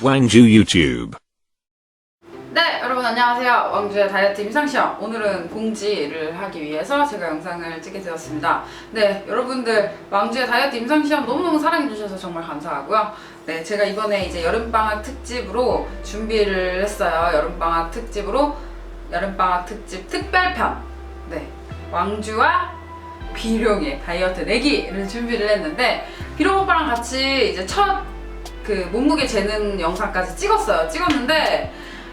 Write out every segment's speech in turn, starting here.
Wangju YouTube. 네, 여러분 안녕하세요. 왕주의 다이어트 임상시험. 오늘은 공지를 하기 위해서 제가 영상을 찍게 되었습니다. 네, 여러분들 왕주의 다이어트 임상시험 너무너무 사랑해주셔서 정말 감사하고요. 네, 제가 이번에 이제 여름방학 특집으로 준비를 했어요. 여름방학 특집으로 여름방학 특집 특별편. 네, 왕주와 비룡의 다이어트 내기를 준비를 했는데 비룡 오빠랑 같이 이제 첫 그 몸무게 재는 영상까지 찍었어요. 찍었는데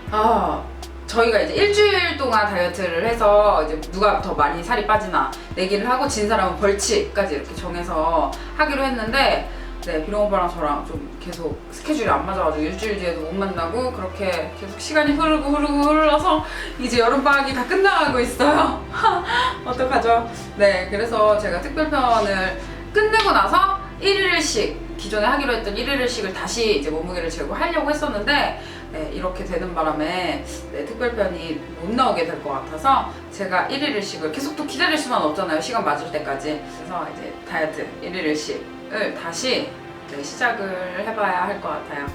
아 저희가 이제 일주일 동안 다이어트를 해서 이제 누가 더 많이 살이 빠지나 내기를 하고 진 사람은 벌칙까지 이렇게 정해서 하기로 했는데 네 비룡 오빠랑 저랑 좀 계속 스케줄이 안 맞아가지고 일주일 뒤에도 못 만나고 그렇게 계속 시간이 흐르고 흐르고 흘러서 이제 여름 방학이 다 끝나가고 있어요. 어떡하죠? 네 그래서 제가 특별편을 끝내고 나서 1일씩 기존에 하기로 했던 1일씩을 다시 이제 몸무게를 재고 하려고 했었는데 네, 이렇게 되는 바람에 네, 특별편이 못 나오게 될 것 같아서 제가 1일씩을 계속 또 기다릴 수만 없잖아요 시간 맞을 때까지. 그래서 이제 다이어트 1일씩을 다시 네, 시작을 해봐야 할 것 같아요.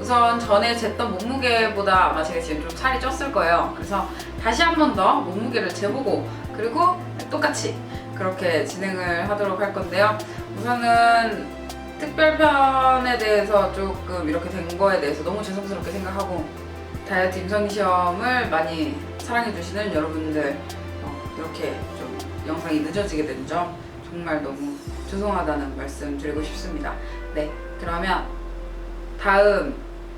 우선 전에 쟀던 몸무게보다 아마 제가 지금 좀 살이 쪘을 거예요. 그래서 다시 한 번 더 몸무게를 재보고 그리고 똑같이 그렇게 진행을 하도록 할 건데요. 우선은 특별편에 대해서 조금 이렇게 된 거에 대해서 너무 죄송스럽게 생각하고 다이어트 임상 시험을 많이 사랑해주시는 여러분들 어, 이렇게 좀 영상이 늦어지게 된 점 정말 너무 죄송하다는 말씀 드리고 싶습니다. 네, 그러면 다음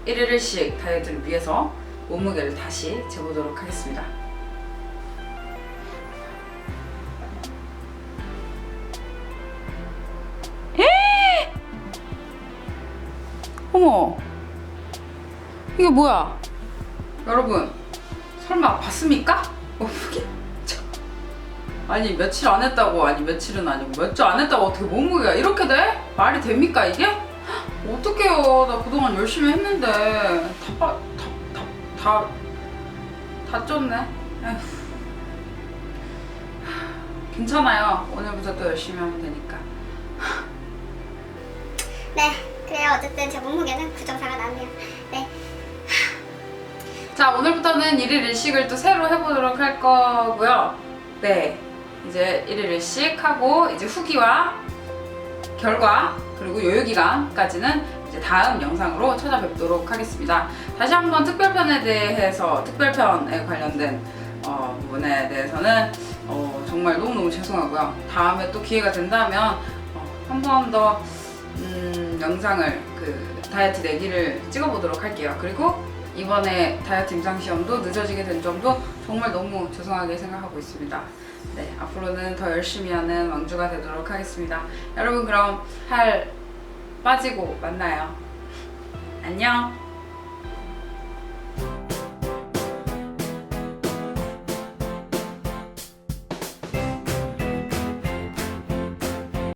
1일 1식 다이어트를 위해서 몸무게를 다시 재보도록 하겠습니다. 어머, 이게 뭐야? 여러분, 설마 봤습니까? 어, 이게 저- 아니 며칠 안 했다고 아니 며칠은 아니고 몇 주 안 했다고 어떻게 몸무게가 이렇게 돼? 말이 됩니까 이게? 어떡해요 나 그동안 열심히 했는데 다다다 다 다 다 쪘네 에휴. 괜찮아요 오늘부터 또 열심히 하면 되니까 네, 그래요. 어쨌든 제 몸무게는 부정사가 나왔네요. 네, 자 오늘부터는 1일 1식을 또 새로 해보도록 할 거고요. 네. 이제 1일 1식 하고 이제 후기와 결과 그리고 요요기간까지는 이제 다음 영상으로 찾아뵙도록 하겠습니다. 다시 한번 특별편에 대해서 특별편에 관련된 어, 부분에 대해서는 어, 정말 너무너무 죄송하고요. 다음에 또 기회가 된다면 어, 한번 더 음, 영상을 그 다이어트 내기를 찍어보도록 할게요 그리고 이번에 다이어트 임상 시험도 늦어지게 된 점도 정말 너무 죄송하게 생각하고 있습니다. 네, 앞으로는 더 열심히 하는 왕주가 되도록 하겠습니다. 여러분 그럼 할 빠지고 만나요. 안녕.